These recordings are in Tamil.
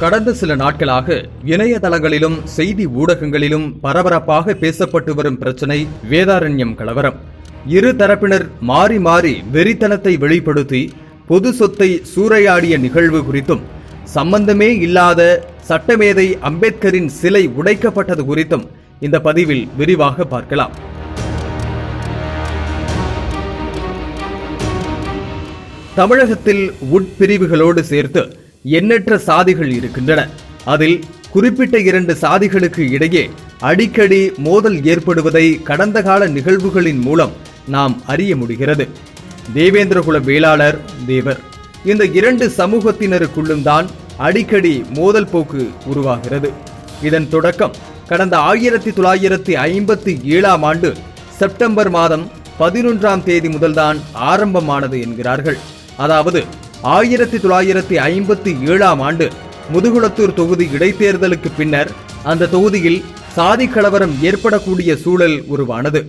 கடந்த சில நாட்களாக இணையதளங்களிலும் செய்தி ஊடகங்களிலும் பரபரப்பாக பேசப்பட்டு வரும் பிரச்சனை வேதாரண்யம் கலவரம். இரு தரப்பினர் மாறி மாறி வெறித்தனத்தை வெளிப்படுத்தி பொது சொத்தை சூறையாடிய நிகழ்வு குறித்தும் சம்பந்தமே இல்லாத சட்டமேதை அம்பேத்கரின் சிலை உடைக்கப்பட்டது குறித்தும் இந்த பதிவில் விரிவாக பார்க்கலாம். தமிழகத்தில் உட்பிரிவுகளோடு சேர்த்து எண்ணற்ற சாதிகள் இருக்கின்றன. அதில் குறிப்பிட்ட இரண்டு சாதிகளுக்கு இடையே அடிக்கடி மோதல் ஏற்படுவதை கடந்த கால நிகழ்வுகளின் மூலம் நாம் அறிய முடிகிறது. தேவேந்திரகுல வேளாளர் தேவர். இந்த இரண்டு சமூகத்தினருக்குள்ளும் தான் அடிக்கடி மோதல் போக்கு உருவாகிறது. இதன் தொடக்கம் கடந்த ஆயிரத்தி தொள்ளாயிரத்தி ஐம்பத்தி ஏழாம் ஆண்டு செப்டம்பர் மாதம் பதினொன்றாம் தேதி முதல்தான் ஆரம்பமானது என்கிறார்கள். அதாவது ஆயிரத்தி தொள்ளாயிரத்தி ஐம்பத்தி ஏழாம் ஆண்டு முதுகுளத்தூர் தொகுதி இடைத்தேர்தலுக்கு பின்னர் அந்த தொகுதியில் சாதி கலவரம் ஏற்படக்கூடிய சூழல் உருவானது.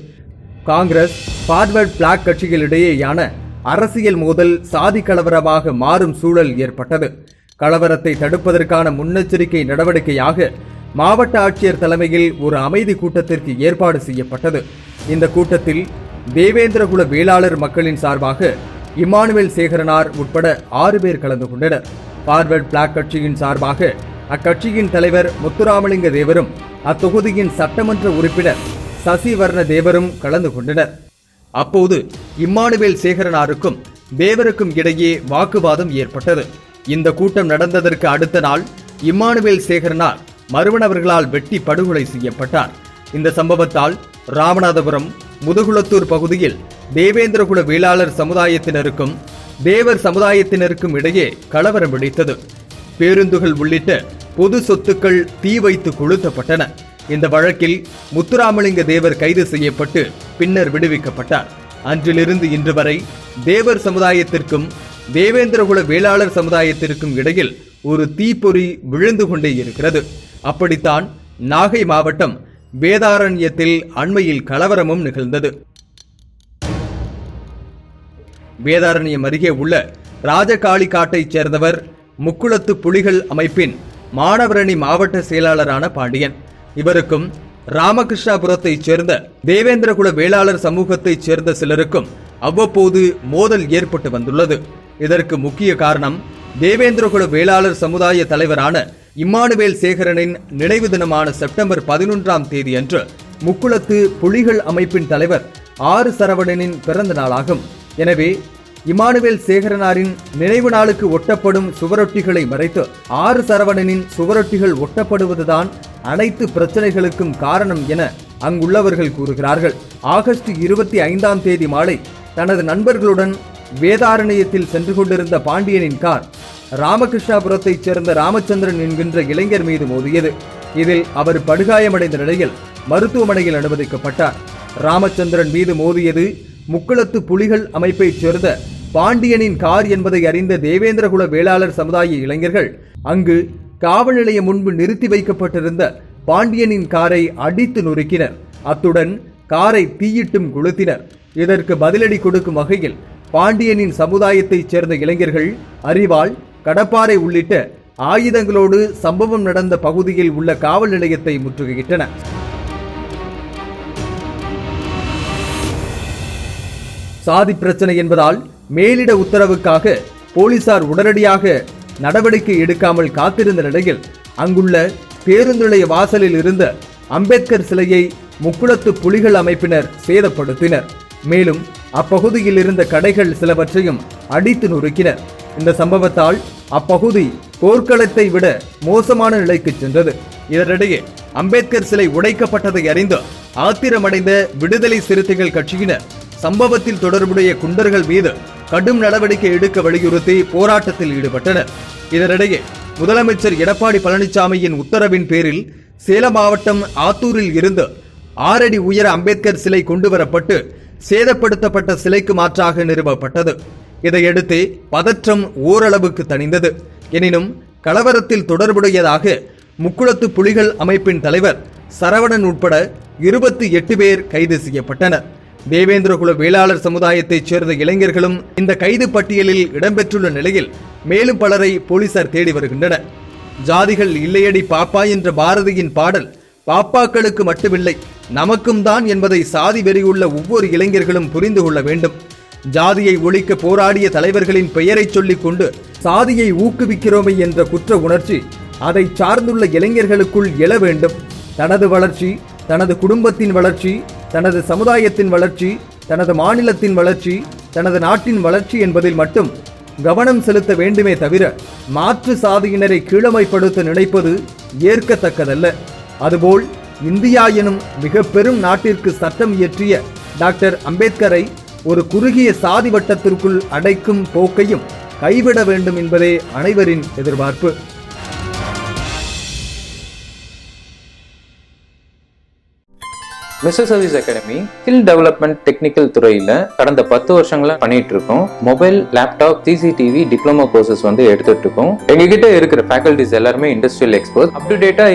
காங்கிரஸ் ஃபார்வர்ட் பிளாக் கட்சிகளிடையேயான அரசியல் மோதல் சாதி கலவரமாக மாறும் சூழல் ஏற்பட்டது. கலவரத்தை தடுப்பதற்கான முன்னெச்சரிக்கை நடவடிக்கையாக மாவட்ட ஆட்சியர் தலைமையில் ஒரு அமைதி கூட்டத்திற்கு ஏற்பாடு செய்யப்பட்டது. இந்த கூட்டத்தில் தேவேந்திரகுல வேளாளர் மக்களின் சார்பாக இமானுவேல் சேகரனார் உட்பட ஆறு பேர் கலந்து கொண்டனர். பார்வர்ட் பிளாக் கட்சியின் சார்பாக அக்கட்சியின் தலைவர் முத்துராமலிங்க தேவரும் அத்தொகுதியின் சட்டமன்ற உறுப்பினர் சசிவர்ண தேவரும் கலந்து கொண்டனர். அப்போது இம்மானுவேல் சேகரனாருக்கும் தேவருக்கும் இடையே வாக்குவாதம் ஏற்பட்டது. இந்த கூட்டம் நடந்ததற்கு அடுத்த நாள் இம்மானுவேல் சேகரனார் மறுவனவர்களால் வெட்டி படுகொலை செய்யப்பட்டார். இந்த சம்பவத்தால் ராமநாதபுரம் முதுகுளத்தூர் பகுதியில் தேவேந்திரகுல வேளாளர் சமுதாயத்தினருக்கும் தேவர் சமுதாயத்தினருக்கும் இடையே கலவரம் வெடித்தது. பேருந்துகள் உள்ளிட்ட பொது சொத்துக்கள் தீ வைத்து கொளுத்தப்பட்டன. இந்த வழக்கில் முத்துராமலிங்க தேவர் கைது செய்யப்பட்டு பின்னர் விடுவிக்கப்பட்டார். அன்றிலிருந்து இன்று வரை தேவர் சமுதாயத்திற்கும் தேவேந்திரகுல வேளாளர் சமுதாயத்திற்கும் இடையில் ஒரு தீப்பொறி விழுந்து கொண்டே இருக்கிறது. அப்படித்தான் நாகை மாவட்டம் வேதாரண்யத்தில் அண்மையில் கலவரமும் நிகழ்ந்தது. வேதாரண்யம் அருகே உள்ள ராஜகாளி காட்டைச் சேர்ந்தவர் முக்குளத்து புலிகள் அமைப்பின் மாணவரணி மாவட்ட செயலாளரான பாண்டியன். இவருக்கும் ராமகிருஷ்ணாபுரத்தைச் சேர்ந்த தேவேந்திரகுல வேளாளர் சமூகத்தைச் சேர்ந்த சிலருக்கும் அவ்வப்போது மோதல் ஏற்பட்டு வந்துள்ளது. இதற்கு முக்கிய காரணம் தேவேந்திரகுல வேளாளர் சமுதாய தலைவரான இம்மானுவேல் சேகரனின் நினைவு தினமான செப்டம்பர் பதினொன்றாம் தேதி அன்று முக்குளத்து புலிகள் அமைப்பின் தலைவர் ஆறு சரவணனின் பிறந்த நாளாகும். எனவே இமானுவேல் சேகரனாரின் நினைவு நாளுக்கு ஒட்டப்படும் சுவரொட்டிகளை மறைத்து ஆறு சரவணனின் சுவரொட்டிகள் ஒட்டப்படுவதுதான் அனைத்து பிரச்சனைகளுக்கும் காரணம் என அங்குள்ளவர்கள் கூறுகிறார்கள். ஆகஸ்ட் இருபத்தி ஐந்தாம் தேதி மாலை தனது நண்பர்களுடன் வேதாரண்யத்தில் சென்று கொண்டிருந்த பாண்டியனின் கார் ராமகிருஷ்ணாபுரத்தைச் சேர்ந்த ராமச்சந்திரன் என்கின்ற இளைஞர் மீது மோதியது. இதில் அவர் படுகாயமடைந்த நிலையில் மருத்துவமனையில் அனுமதிக்கப்பட்டார். ராமச்சந்திரன் மீது மோதியது முக்குளத்து புலிகள் அமைப்பைச் சேர்ந்த பாண்டியனின் கார் என்பதை அறிந்த தேவேந்திரகுல வேளாளர் சமுதாய இளைஞர்கள் அங்கு காவல் நிலையம் முன்பு நிறுத்தி வைக்கப்பட்டிருந்த பாண்டியனின் காரை அடித்து நொறுக்கினர். அத்துடன் காரை தீயிட்டும் கொளுத்தினர். இதற்கு பதிலடி கொடுக்கும் வகையில் பாண்டியனின் சமுதாயத்தைச் சேர்ந்த இளைஞர்கள் அறிவாள் கடப்பாறை உள்ளிட்ட ஆயுதங்களோடு சம்பவம் நடந்த பகுதியில் உள்ள காவல் நிலையத்தை முற்றுகையிட்டனர். சாதி பிரச்சனை என்பதால் மேலிட உத்தரவுக்காக போலீசார் உடனடியாக நடவடிக்கை எடுக்காமல் காத்திருந்த நிலையில் அங்குள்ள பேருந்து நிலைய வாசலில் இருந்த அம்பேத்கர் சிலையை முக்குளத்து புலிகள் அமைப்பினர் சேதப்படுத்தினர். மேலும் அப்பகுதியில் இருந்த கடைகள் சிலவற்றையும் அடித்து நொறுக்கினர். இந்த சம்பவத்தால் அப்பகுதி போர்க்களத்தை விட மோசமான நிலைக்கு சென்றது. இதனிடையே அம்பேத்கர் சிலை உடைக்கப்பட்டதை அறிந்து ஆத்திரமடைந்த விடுதலை சிறுத்தைகள் கட்சியினர் சம்பவத்தில் தொடர்புடைய குண்டர்கள் மீது கடும் நடவடிக்கை எடுக்க வலியுறுத்தி போராட்டத்தில் ஈடுபட்டனர். இதனிடையே முதலமைச்சர் எடப்பாடி பழனிசாமியின் உத்தரவின் பேரில் சேலம் மாவட்டம் ஆத்தூரில் இருந்து ஆறடி உயர அம்பேத்கர் சிலை கொண்டுவரப்பட்டு சேதப்படுத்தப்பட்ட சிலைக்கு மாற்றாக நிறுவப்பட்டது. இதையடுத்து பதற்றம் ஓரளவுக்கு தணிந்தது. எனினும் கலவரத்தில் தொடர்புடையதாக முக்குளத்து புலிகள் அமைப்பின் தலைவர் சரவணன் உட்பட இருபத்தி எட்டு பேர் கைது செய்யப்பட்டனர். தேவேந்திரகுல வேளாளர் சமுதாயத்தைச் சேர்ந்த இளைஞர்களும் இந்த கைது பட்டியலில் இடம்பெற்றுள்ள நிலையில் மேலும் பலரை போலீசார் தேடி வருகின்றனர். ஜாதிகள் இல்லையடி பாப்பா என்ற பாரதியின் பாடல் பாப்பாக்களுக்கு மட்டுமில்லை நமக்கும் தான் என்பதை சாதி வெறியுள்ள ஒவ்வொரு இளைஞர்களும் புரிந்து கொள்ள வேண்டும். ஜாதியை ஒழிக்க போராடிய தலைவர்களின் பெயரை சொல்லிக் கொண்டு சாதியை ஊக்குவிக்கிறோமே என்ற குற்ற உணர்ச்சி அதை சார்ந்துள்ள இளைஞர்களுக்குள் எழ வேண்டும். தனது வளர்ச்சி தனது குடும்பத்தின் வளர்ச்சி தனது சமுதாயத்தின் வளர்ச்சி தனது மாநிலத்தின் வளர்ச்சி தனது நாட்டின் வளர்ச்சி என்பதில் மட்டும் கவனம் செலுத்த வேண்டுமே தவிர மாற்று சாதியினரை கீழமைப்படுத்த நினைப்பது ஏற்கத்தக்கதல்ல. அதுபோல் இந்தியா எனும் மிக பெரும் நாட்டிற்கு சட்டம் இயற்றிய டாக்டர் அம்பேத்கரை ஒரு குறுகிய சாதி வட்டத்திற்குள் அடைக்கும் போக்கையும் கைவிட வேண்டும் என்பதே அனைவரின் எதிர்பார்ப்பு. Mister service academy skill development technical துறையில் கடந்த பத்து வருஷங்களா பண்ணிட்டு இருக்கோம் mobile laptop CCTV diploma courses வந்து எடுத்துட்டு இருக்கோம் எங்ககிட்ட இருக்கிற ஃபேக்கல்டிஸ் எல்லாருமே industrial expert up to data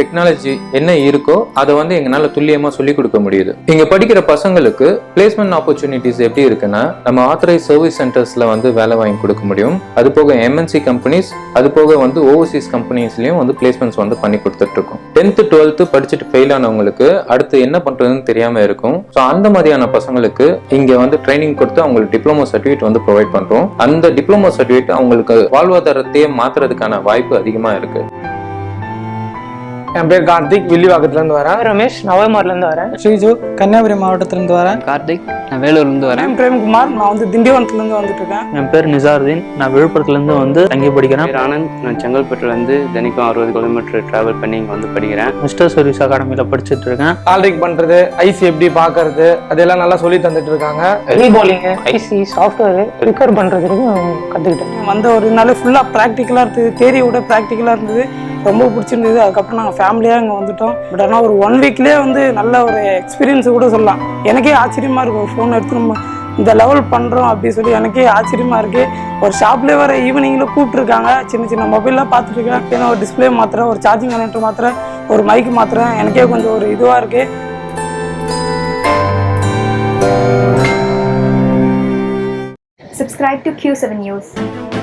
technology என்ன இருக்கோ அதை வந்து எங்களால துல்லியமா சொல்லிக் கொடுக்க முடியுது. இங்க படிக்கிற பசங்களுக்கு பிளேஸ்மெண்ட் ஆப்பர்ச்சுனிட்டிஸ் எப்படி இருக்குன்னா நம்ம ஆத்தரைஸ் சர்வீஸ் சென்டர்ஸ்ல வந்து வேலை வாங்கி கொடுக்க முடியும். அது போக எம்என்சி கம்பெனிஸ் அது போக வந்து ஓவர்சீஸ் கம்பெனிஸ்லயும் வந்து பிளேஸ்மெண்ட்ஸ் வந்து பண்ணி கொடுத்துட்டு இருக்கோம் டென்த்து டுவெல்த்து படிச்சுட்டு ஃபெயில் ஆனவங்களுக்கு அடுத்து என்ன பண்றதுன்னு தெரியாம இருக்கும். ஸோ அந்த மாதிரியான பசங்களுக்கு இங்க வந்து ட்ரைனிங் கொடுத்து அவங்களுக்கு டிப்ளமோ சர்டிஃபிகேட் வந்து ப்ரொவைட் பண்றோம். அந்த டிப்ளமோ சர்டிஃபிகேட் அவங்களுக்கு வாழ்வாதாரத்தையே மாத்துறதுக்கான வாய்ப்பு அதிகமா இருக்கு. என் பேர் கார்த்திக் வில்லிவாக்கத்துல இருந்து வரேன். ரமேஷ் நவமார்ல இருந்து வரேன். ஸ்ரீஜு கன்னியாகுமரி மாவட்டத்துல இருந்து வரேன். கார்த்திக் நான் வேலூர்ல இருந்து வரேன் பிரேம்குமார் நான் வந்து திண்டிவனத்துல இருந்து வந்துட்டு இருக்கேன் என் பேர் நிசாருதீன் நான் விழுப்புரத்துல இருந்து வந்து தங்கி படிக்கிறேன். ஆனந்த் நான் செங்கல்பட்டுல இருந்து தினைக்கும் அறுபது கிலோமீட்டர் டிராவல் பண்ணி இங்க வந்து படிக்கிறேன். மிஸ்டர் சர்வீஸ் அகாடமியில படிச்சுட்டு இருக்கேன் கால்ரிக் பண்றது ஐசி எப்படி பாக்குறது அதெல்லாம் நல்லா சொல்லி தந்துட்டு இருக்காங்க ஐசி சாஃப்ட்வேர் ரிக்கவர் பண்றதுக்கும் கத்துக்கிட்டேன். வந்த ஒரு நாள் ஃபுல்லா ப்ராக்டிக்கலா இருந்தது தேரி விட ப்ராக்டிக்கலா இருந்தது. ரொம்ப பிடிச்சிருந்தது. அதுக்கப்புறம் நாங்கள் ஃபேமிலியாக இங்கே வந்துட்டோம். பட் ஆனால் ஒரு ஒன் வீக்லேயே வந்து நல்ல ஒரு எக்ஸ்பீரியன்ஸ் கூட சொல்லலாம். எனக்கே ஆச்சரியமாக இருக்கும். ஃபோன் எடுத்து நம்ம இந்த லெவல் பண்ணுறோம் அப்படி சொல்லி எனக்கே ஆச்சரியமாக இருக்குது ஒரு ஷாப்லேயே வர ஈவினிங்கில் கூப்பிட்ருக்காங்க சின்ன சின்ன மொபைல்லாம் பார்த்துட்ருக்கேன் ஏன்னா ஒரு டிஸ்பிளே மாத்திரம் ஒரு சார்ஜிங் கனெக்டர் மாத்திரம் ஒரு மைக் மாத்திரம் எனக்கே கொஞ்சம் ஒரு இதுவாக இருக்குது Subscribe to Q7 News.